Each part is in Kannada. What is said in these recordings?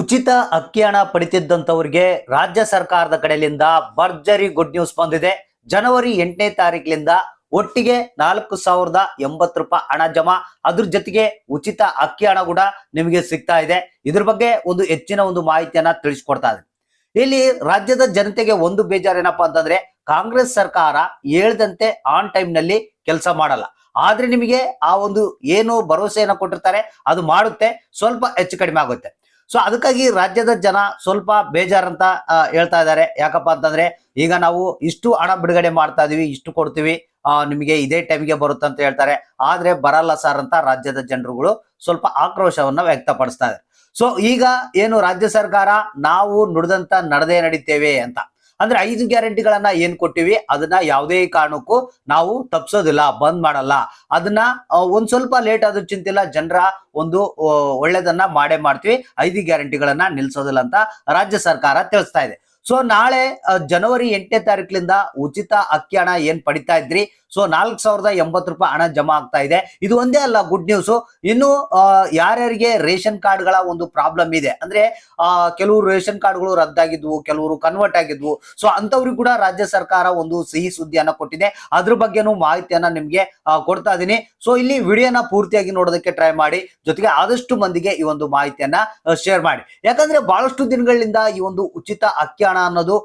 ಉಚಿತ ಅಕ್ಕಿ ಹಣ ಪಡಿತಿದ್ದಂಥವ್ರಿಗೆ ರಾಜ್ಯ ಸರ್ಕಾರದ ಕಡೆಯಿಂದ ಭರ್ಜರಿ ಗುಡ್ ನ್ಯೂಸ್ ಬಂದಿದೆ. ಜನವರಿ ಎಂಟನೇ ತಾರೀಕಿನಿಂದ ಒಟ್ಟಿಗೆ ನಾಲ್ಕು ಸಾವಿರದ ಎಂಬತ್ತು ರೂಪಾಯಿ ಹಣ ಜಮಾ. ಅದ್ರ ಜೊತೆಗೆ ಉಚಿತ ಅಕ್ಕಿ ಹಣ ಕೂಡ ನಿಮಗೆ ಸಿಗ್ತಾ ಇದೆ. ಇದ್ರ ಬಗ್ಗೆ ಒಂದು ಹೆಚ್ಚಿನ ಒಂದು ಮಾಹಿತಿಯನ್ನ ತಿಳಿಸ್ಕೊಡ್ತಾ ಇದೆ ಇಲ್ಲಿ ರಾಜ್ಯದ ಜನತೆಗೆ ಒಂದು ಬೇಜಾರೇನಪ್ಪಾ ಅಂತಂದ್ರೆ ಕಾಂಗ್ರೆಸ್ ಸರ್ಕಾರ ಹೇಳ್ದಂತೆ ಆನ್ ಟೈಮ್ನಲ್ಲಿ ಕೆಲಸ ಮಾಡಲ್ಲ. ಆದ್ರೆ ನಿಮಗೆ ಆ ಒಂದು ಏನು ಭರವಸೆಯನ್ನ ಕೊಟ್ಟಿರ್ತಾರೆ. ಅದು ಮಾಡುತ್ತೆ. ಸ್ವಲ್ಪ ಹೆಚ್ಚು ಕಡಿಮೆ ಆಗುತ್ತೆ. ಸೊ ಅದಕ್ಕಾಗಿ ರಾಜ್ಯದ ಜನ ಸ್ವಲ್ಪ ಬೇಜಾರಂತ ಹೇಳ್ತಾ ಇದ್ದಾರೆ. ಯಾಕಪ್ಪ ಅಂತಂದ್ರೆ, ಈಗ ನಾವು ಇಷ್ಟು ಹಣ ಬಿಡುಗಡೆ ಮಾಡ್ತಾ ಇದೀವಿ, ಇಷ್ಟು ಕೊಡ್ತೀವಿ ನಿಮಗೆ ಇದೇ ಟೈಮ್ಗೆ ಬರುತ್ತೆ ಅಂತ ಹೇಳ್ತಾರೆ. ಆದ್ರೆ ಬರಲ್ಲ ಸರ್ ಅಂತ ರಾಜ್ಯದ ಜನರುಗಳು ಸ್ವಲ್ಪ ಆಕ್ರೋಶವನ್ನ ವ್ಯಕ್ತಪಡಿಸ್ತಾ ಇದ್ದಾರೆ. ಸೊ ಈಗ ಏನು ರಾಜ್ಯ ಸರ್ಕಾರ ನಾವು ನುಡಿದಂತ ನಡೆದೇ ನಡೀತೇವೆ ಅಂತ. ಅಂದ್ರೆ ಐದು ಗ್ಯಾರಂಟಿಗಳನ್ನ ಏನ್ ಕೊಟ್ಟಿವಿ? ಅದನ್ನ ಯಾವುದೇ ಕಾರಣಕ್ಕೂ ನಾವು ತಪ್ಸೋದಿಲ್ಲ, ಬಂದ್ ಮಾಡಲ್ಲ. ಅದನ್ನ ಒಂದ್ ಸ್ವಲ್ಪ ಲೇಟ್ ಆದ್ರೂ ಚಿಂತಿಲ್ಲ, ಜನರ ಒಂದು ಒಳ್ಳೇದನ್ನ ಮಾಡೇ ಮಾಡ್ತೀವಿ. ಐದು ಗ್ಯಾರಂಟಿಗಳನ್ನ ನಿಲ್ಸೋದಿಲ್ಲ ಅಂತ ರಾಜ್ಯ ಸರ್ಕಾರ ತಿಳಿಸ್ತಾ ಇದೆ. ಸೊ ನಾಳೆ ಜನವರಿ ಎಂಟನೇ ತಾರೀಕಿನಿಂದ ಉಚಿತ ಅಕ್ಕಿ ಹಣ ಏನ್ ಪಡಿತಾ ಇದ್ರಿ? ಸೊ ನಾಲ್ಕು ಸಾವಿರದ ಎಂಬತ್ತು ರೂಪಾಯಿ ಹಣ ಜಮಾ ಆಗ್ತಾ ಇದೆ. ಇದು ಒಂದೇ ಅಲ್ಲ ಗುಡ್ ನ್ಯೂಸ್ ಇನ್ನು ಯಾರ್ಯಾರಿಗೆ ರೇಷನ್ ಕಾರ್ಡ್ಗಳ ಒಂದು ಪ್ರಾಬ್ಲಮ್ ಇದೆ? ಅಂದ್ರೆ ಕೆಲವು ರೇಷನ್ ಕಾರ್ಡ್ಗಳು ರದ್ದಾಗಿದ್ವು, ಕೆಲವರು ಕನ್ವರ್ಟ್ ಆಗಿದ್ವು. ಸೊ ಅಂತವ್ರಿಗೆ ಕೂಡ ರಾಜ್ಯ ಸರ್ಕಾರ ಒಂದು ಸಿಹಿ ಸುದ್ದಿಯನ್ನ ಕೊಟ್ಟಿದೆ. ಅದ್ರ ಬಗ್ಗೆನೂ ಮಾಹಿತಿಯನ್ನ ನಿಮ್ಗೆ ಕೊಡ್ತಾ ಇದೀನಿ. ಸೊ ಇಲ್ಲಿ ವಿಡಿಯೋನ ಪೂರ್ತಿಯಾಗಿ ನೋಡೋದಕ್ಕೆ ಟ್ರೈ ಮಾಡಿ. ಜೊತೆಗೆ ಆದಷ್ಟು ಮಂದಿಗೆ ಈ ಒಂದು ಮಾಹಿತಿಯನ್ನ ಶೇರ್ ಮಾಡಿ. ಯಾಕಂದ್ರೆ ಬಹಳಷ್ಟು ದಿನಗಳಿಂದ ಈ ಒಂದು ಉಚಿತ ಅಕ್ಕಿ ಹಣ ಅನ್ನೋದು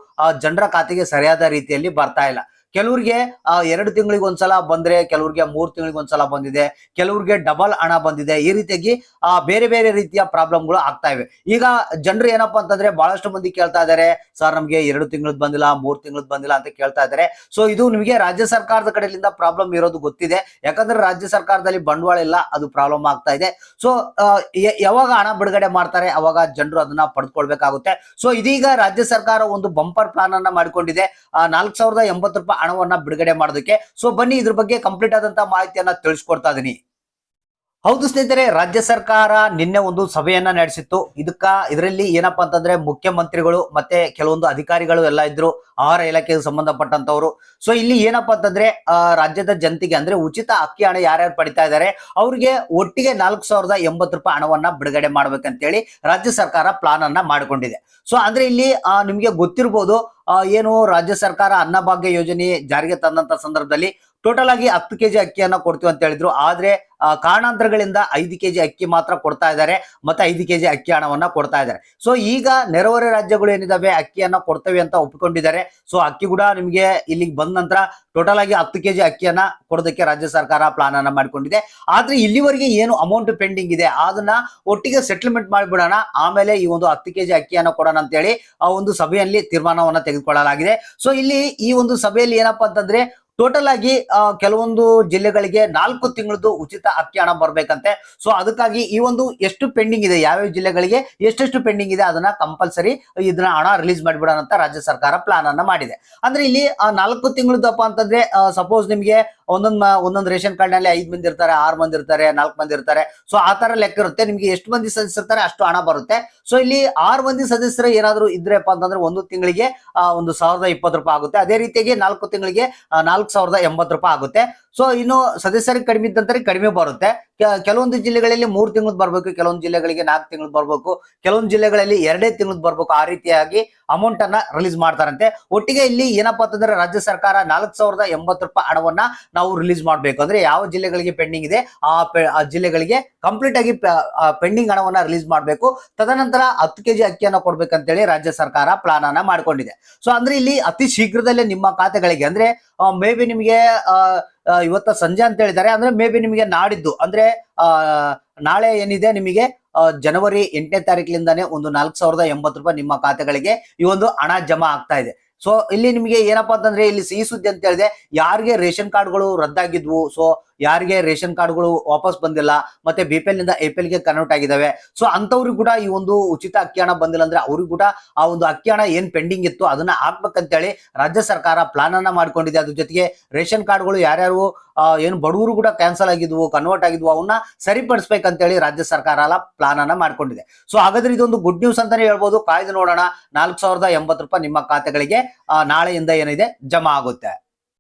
ಜನರ ಖಾತೆಗೆ ಸರಿಯಾದ ರೀತಿಯಲ್ಲಿ ಬರ್ತಾ ಇಲ್ಲ. ಕೆಲವ್ರಿಗೆ ಆ, ಎರಡು ತಿಂಗಳಿಗೆ ಒಂದ್ಸಲ ಬಂದ್ರೆ ಕೆಲವ್ರಿಗೆ ಮೂರ್ ತಿಂಗಳಿಗೆ ಒಂದ್ಸಲ ಬಂದಿದೆ ಕೆಲವ್ರಿಗೆ ಡಬಲ್ ಹಣ ಬಂದಿದೆ. ಈ ರೀತಿಯಾಗಿ ಆ, ಬೇರೆ ಬೇರೆ ರೀತಿಯ ಪ್ರಾಬ್ಲಮ್ಗಳು ಆಗ್ತಾ ಇವೆ. ಈಗ ಜನರು ಏನಪ್ಪಾ ಅಂತಂದ್ರೆ ಬಹಳಷ್ಟು ಮಂದಿ ಕೇಳ್ತಾ ಇದಾರೆ ಸರ್ ನಮ್ಗೆ ಎರಡು ತಿಂಗಳದ್ ಬಂದಿಲ್ಲ ಮೂರ್ ತಿಂಗಳದ್ ಬಂದಿಲ್ಲ ಅಂತ ಕೇಳ್ತಾ ಇದಾರೆ. ಸೊ ಇದು ನಿಮಗೆ ರಾಜ್ಯ ಸರ್ಕಾರದ ಕಡೆಯಿಂದ ಪ್ರಾಬ್ಲಮ್ ಇರೋದು ಗೊತ್ತಿದೆ. ಯಾಕಂದ್ರೆ ರಾಜ್ಯ ಸರ್ಕಾರದಲ್ಲಿ ಬಂಡವಾಳ ಇಲ್ಲ ಅದು ಪ್ರಾಬ್ಲಮ್ ಆಗ್ತಾ ಇದೆ. ಸೊ ಯಾವಾಗ ಹಣ ಬಿಡುಗಡೆ ಮಾಡ್ತಾರೆ ಅವಾಗ ಜನರು ಅದನ್ನ ಪಡ್ಕೊಳ್ಬೇಕಾಗುತ್ತೆ. ಸೊ ಇದೀಗ ರಾಜ್ಯ ಸರ್ಕಾರ ಒಂದು ಬಂಪರ್ ಪ್ಲಾನ್ ಅನ್ನ ಮಾಡಿಕೊಂಡಿದೆ. ನಾಲ್ಕು ಸಾವಿರದ ಎಂಬತ್ತು ರೂಪಾಯಿ ಹಣವನ್ನ ಬಿಡುಗಡೆ ಮಾಡೋದಕ್ಕೆ. ಸೊ ಬನ್ನಿ ಇದ್ರ ಬಗ್ಗೆ ಕಂಪ್ಲೀಟ್ ಆದಂತ ಮಾಹಿತಿಯನ್ನ ತಿಳಿಸ್ಕೊಡ್ತಾ ಇದೀನಿ. ಹೌದು ಸ್ನೇಹಿತರೆ, ರಾಜ್ಯ ಸರ್ಕಾರ ನಿನ್ನೆ ಒಂದು ಸಭೆಯನ್ನ ನಡೆಸಿತ್ತು. ಇದಕ್ಕ, ಇದರಲ್ಲಿ ಏನಪ್ಪಾ ಅಂತಂದ್ರೆ ಮುಖ್ಯಮಂತ್ರಿಗಳು ಮತ್ತೆ ಕೆಲವೊಂದು ಅಧಿಕಾರಿಗಳು ಎಲ್ಲ ಇದ್ರು. ಆಹಾರ ಇಲಾಖೆಗೆ ಸಂಬಂಧಪಟ್ಟಂತವ್ರು. ಸೊ ಇಲ್ಲಿ ಏನಪ್ಪಾ ಅಂತಂದ್ರೆ ರಾಜ್ಯದ ಜನತೆಗೆ ಅಂದ್ರೆ ಉಚಿತ ಅಕ್ಕಿ ಹಣ ಯಾರ್ಯಾರು ಪಡಿತಾ ಇದ್ದಾರೆ ಅವ್ರಿಗೆ ಒಟ್ಟಿಗೆ ನಾಲ್ಕು ಸಾವಿರದ ಎಂಬತ್ತು ರೂಪಾಯಿ ಹಣವನ್ನ ಬಿಡುಗಡೆ ಮಾಡ್ಬೇಕಂತೇಳಿ ರಾಜ್ಯ ಸರ್ಕಾರ ಪ್ಲಾನ್ ಅನ್ನ ಮಾಡಿಕೊಂಡಿದೆ. ಸೊ ಅಂದ್ರೆ ಇಲ್ಲಿ ನಿಮಗೆ ಗೊತ್ತಿರ್ಬೋದು ಏನು ರಾಜ್ಯ ಸರ್ಕಾರ ಅನ್ನಭಾಗ್ಯ ಯೋಜನೆ ಜಾರಿಗೆ ತಂದಂತ ಸಂದರ್ಭದಲ್ಲಿ ಟೋಟಲ್ ಆಗಿ ಹತ್ತು ಕೆಜಿ ಅಕ್ಕಿಯನ್ನ ಕೊಡ್ತೀವಿ ಅಂತ ಹೇಳಿದ್ರು. ಆದ್ರೆ ಕಾರಣಾಂತರಗಳಿಂದ ಐದು ಕೆಜಿ ಅಕ್ಕಿ ಮಾತ್ರ ಕೊಡ್ತಾ ಇದ್ದಾರೆ ಮತ್ತೆ ಐದು ಕೆಜಿ ಅಕ್ಕಿ ಹಣವನ್ನ ಕೊಡ್ತಾ ಇದ್ದಾರೆ. ಸೊ ಈಗ ನೆರೆಹೊರೆ ರಾಜ್ಯಗಳು ಏನಿದಾವೆ, ಅಕ್ಕಿಯನ್ನ ಕೊಡ್ತೇವೆ ಅಂತ ಒಪ್ಪಿಕೊಂಡಿದ್ದಾರೆ. ಸೊ ಅಕ್ಕಿ ಕೂಡ ನಿಮಗೆ ಇಲ್ಲಿಗೆ ಬಂದ ನಂತರ ಟೋಟಲ್ ಆಗಿ ಹತ್ತು ಕೆಜಿ ಅಕ್ಕಿಯನ್ನ ಕೊಡೋದಕ್ಕೆ ರಾಜ್ಯ ಸರ್ಕಾರ ಪ್ಲಾನ್ ಅನ್ನ ಮಾಡಿಕೊಂಡಿದೆ. ಆದ್ರೆ, ಇಲ್ಲಿವರೆಗೆ ಏನು ಅಮೌಂಟ್ ಪೆಂಡಿಂಗ್ ಇದೆ, ಅದನ್ನ ಒಟ್ಟಿಗೆ ಸೆಟಲ್ಮೆಂಟ್ ಮಾಡಿಬಿಡೋಣ. ಆಮೇಲೆ ಈ ಒಂದು ಹತ್ತು ಕೆಜಿ ಅಕ್ಕಿಯನ್ನ ಕೊಡೋಣ ಅಂತೇಳಿ ಆ ಒಂದು ಸಭೆಯಲ್ಲಿ ತೀರ್ಮಾನವನ್ನ ತೆಗೆದುಕೊಳ್ಳಲಾಗಿದೆ ಸೊ ಇಲ್ಲಿ ಈ ಒಂದು ಸಭೆಯಲ್ಲಿ ಏನಪ್ಪಾ ಅಂತಂದ್ರೆ ಟೋಟಲ್ ಆಗಿ ಕೆಲವೊಂದು ಜಿಲ್ಲೆಗಳಿಗೆ ನಾಲ್ಕು ತಿಂಗಳದ್ದು ಉಚಿತ ಅಕ್ಕಿ ಹಣ ಬರ್ಬೇಕಂತೆ. ಸೊ ಅದಕ್ಕಾಗಿ ಈ ಒಂದು ಎಷ್ಟು ಪೆಂಡಿಂಗ್ ಇದೆ, ಯಾವ್ಯಾವ ಜಿಲ್ಲೆಗಳಿಗೆ ಎಷ್ಟೆಷ್ಟು ಪೆಂಡಿಂಗ್ ಇದೆ ಅದನ್ನ ಕಂಪಲ್ಸರಿ ಇದನ್ನ ಹಣ ರಿಲೀಸ್ ಮಾಡಿಬಿಡೋಣ ಅಂತ ರಾಜ್ಯ ಸರ್ಕಾರ ಪ್ಲಾನ್ ಅನ್ನ ಮಾಡಿದೆ. ಅಂದ್ರೆ ಇಲ್ಲಿ ನಾಲ್ಕು ತಿಂಗಳದಪ್ಪ ಅಂತಂದ್ರೆ ಸಪೋಸ್ ನಿಮ್ಗೆ ಒಂದೊಂದ್ ಒಂದೊಂದು ರೇಷನ್ ಕಾರ್ಡ್ನಲ್ಲಿ ಐದ್ ಮಂದಿ ಇರ್ತಾರೆ, ಆರ್ ಮಂದಿ ಇರ್ತಾರೆ, ನಾಲ್ಕು ಮಂದಿ ಇರ್ತಾರೆ. ಸೊ ಆ ತರ ಲೆಕ್ಕ ಇರುತ್ತೆ. ನಿಮ್ಗೆ ಎಷ್ಟು ಮಂದಿ ಸದಸ್ಯರ್ತಾರೆ ಅಷ್ಟು ಹಣ ಬರುತ್ತೆ. ಸೊ ಇಲ್ಲಿ ಆರು ಮಂದಿ ಸದಸ್ಯರು ಏನಾದ್ರು ಇದ್ರಪ್ಪ ಅಂತಂದ್ರೆ ಒಂದು ತಿಂಗಳಿಗೆ ಒಂದು ಸಾವಿರದ ಇಪ್ಪತ್ತು ರೂಪಾಯಿ ಆಗುತ್ತೆ. ಅದೇ ರೀತಿಯಾಗಿ ನಾಲ್ಕು ತಿಂಗಳಿಗೆ ನಾಲ್ಕು ಸಾವಿರದ ಎಂಬತ್ತು ರೂಪಾಯಿ ಆಗುತ್ತೆ. ಸೊ ಇನ್ನು ಸದಸ್ಯರಿಗೆ ಕಡಿಮೆ ಇದ್ದಂತಾರೆ ಕಡಿಮೆ ಬರುತ್ತೆ. ಕೆಲವೊಂದು ಜಿಲ್ಲೆಗಳಲ್ಲಿ ಮೂರು ತಿಂಗಳು ಬರ್ಬೇಕು, ಕೆಲವೊಂದು ಜಿಲ್ಲೆಗಳಿಗೆ ನಾಲ್ಕು ತಿಂಗಳು ಬರ್ಬೇಕು, ಕೆಲವೊಂದು ಜಿಲ್ಲೆಗಳಲ್ಲಿ ಎರಡೇ ತಿಂಗಳು ಬರ್ಬೇಕು ಆ ರೀತಿಯಾಗಿ ಅಮೌಂಟ್ ಅನ್ನ ರಿಲೀಸ್ ಮಾಡ್ತಾರಂತೆ. ಒಟ್ಟಿಗೆ ಇಲ್ಲಿ ಏನಪ್ಪಾ ಅಂತಂದ್ರೆ ರಾಜ್ಯ ಸರ್ಕಾರ ನಾಲ್ಕು ಸಾವಿರದ ಎಂಬತ್ತು ರೂಪಾಯಿ ಹಣವನ್ನ ನಾವು ರಿಲೀಸ್ ಮಾಡಬೇಕು. ಅಂದ್ರೆ ಯಾವ ಜಿಲ್ಲೆಗಳಿಗೆ ಪೆಂಡಿಂಗ್ ಇದೆ, ಆ ಜಿಲ್ಲೆಗಳಿಗೆ ಕಂಪ್ಲೀಟ್ ಆಗಿ ಪೆಂಡಿಂಗ್ ಹಣವನ್ನ ರಿಲೀಸ್ ಮಾಡಬೇಕು. ತದನಂತರ ಹತ್ತು ಕೆಜಿ ಅಕ್ಕಿಯನ್ನ ಕೊಡ್ಬೇಕಂತೇಳಿ ರಾಜ್ಯ ಸರ್ಕಾರ ಪ್ಲಾನ್ ಅನ್ನ ಮಾಡ್ಕೊಂಡಿದೆ. ಸೊ ಅಂದ್ರೆ ಇಲ್ಲಿ ಅತಿ ಶೀಘ್ರದಲ್ಲೇ ನಿಮ್ಮ ಖಾತೆಗಳಿಗೆ, ಅಂದ್ರೆ ಮೇ ಬಿ ನಿಮಗೆ ಇವತ್ತ ಸಂಜೆ ಅಂತ ಹೇಳಿದ್ದಾರೆ. ಅಂದ್ರೆ ಮೇ ಬಿ ನಿಮಗೆ ನಾಡಿದ್ದು. ಅಂದ್ರೆ ನಾಳೆ ಏನಿದೆ ನಿಮಗೆ ಜನವರಿ ಎಂಟನೇ ತಾರೀಕಿನಿಂದಾನೇ ಒಂದು ನಾಲ್ಕು ಸಾವಿರದ ಎಂಬತ್ತು ರೂಪಾಯಿ ನಿಮ್ಮ ಖಾತೆಗಳಿಗೆ ಈ ಒಂದು ಹಣ ಜಮಾ ಆಗ್ತಾ ಇದೆ. ಸೊ ಇಲ್ಲಿ ನಿಮಗೆ ಏನಪ್ಪಾ ಅಂತಂದ್ರೆ ಇಲ್ಲಿ ಸಿಹಿ ಸುದ್ದಿ ಅಂತ ಹೇಳಿದೆ. ಯಾರಿಗೆ ರೇಷನ್ ಕಾರ್ಡ್ಗಳು ರದ್ದಾಗಿದ್ವು? ಸೊ ಯಾರಿಗೆ ರೇಷನ್ ಕಾರ್ಡ್ಗಳು ವಾಪಸ್ ಬಂದಿಲ್ಲ, ಮತ್ತೆ ಬಿ ಪಿ ಎಲ್ನಿಂದ ಎ ಪಿ ಗೆ ಕನ್ವರ್ಟ್ ಆಗಿದಾವೆ. ಸೊ ಅಂತವ್ರಿಗೂ ಕೂಡ ಈ ಒಂದು ಉಚಿತ ಅಕ್ಕಿ ಹಣ ಬಂದಿಲ್ಲ ಅಂದ್ರೆ ಅವ್ರಿಗೆ ಕೂಡ ಆ ಒಂದು ಅಕ್ಕಿ ಹಣ ಏನ್ ಪೆಂಡಿಂಗ್ ಇತ್ತು ಅದನ್ನ ಹಾಕ್ಬೇಕಂತೇಳಿ ರಾಜ್ಯ ಸರ್ಕಾರ ಪ್ಲಾನ್ ಅನ್ನ ಮಾಡ್ಕೊಂಡಿದೆ. ಅದ್ರ ಜೊತೆಗೆ ರೇಷನ್ ಕಾರ್ಡ್ಗಳು ಯಾರ್ಯಾರು ಏನು ಬಡವರು ಕೂಡ ಕ್ಯಾನ್ಸಲ್ ಆಗಿದ್ವು ಕನ್ವರ್ಟ್ ಆಗಿದ್ವು ಅವನ್ನ ಸರಿಪಡಿಸ್ಬೇಕಂತೇಳಿ ರಾಜ್ಯ ಸರ್ಕಾರ ಪ್ಲಾನ್ ಅನ್ನ ಮಾಡ್ಕೊಂಡಿದೆ. ಸೊ ಹಾಗಾದ್ರೆ ಇದೊಂದು ಗುಡ್ ನ್ಯೂಸ್ ಅಂತಾನೆ ಹೇಳ್ಬೋದು. ಕಾಯ್ದು ನೋಡೋಣ. ನಾಲ್ಕು ರೂಪಾಯಿ ನಿಮ್ಮ ಖಾತೆಗಳಿಗೆ ನಾಳೆಯಿಂದ ಏನಿದೆ, ಜಮಾ ಆಗುತ್ತೆ.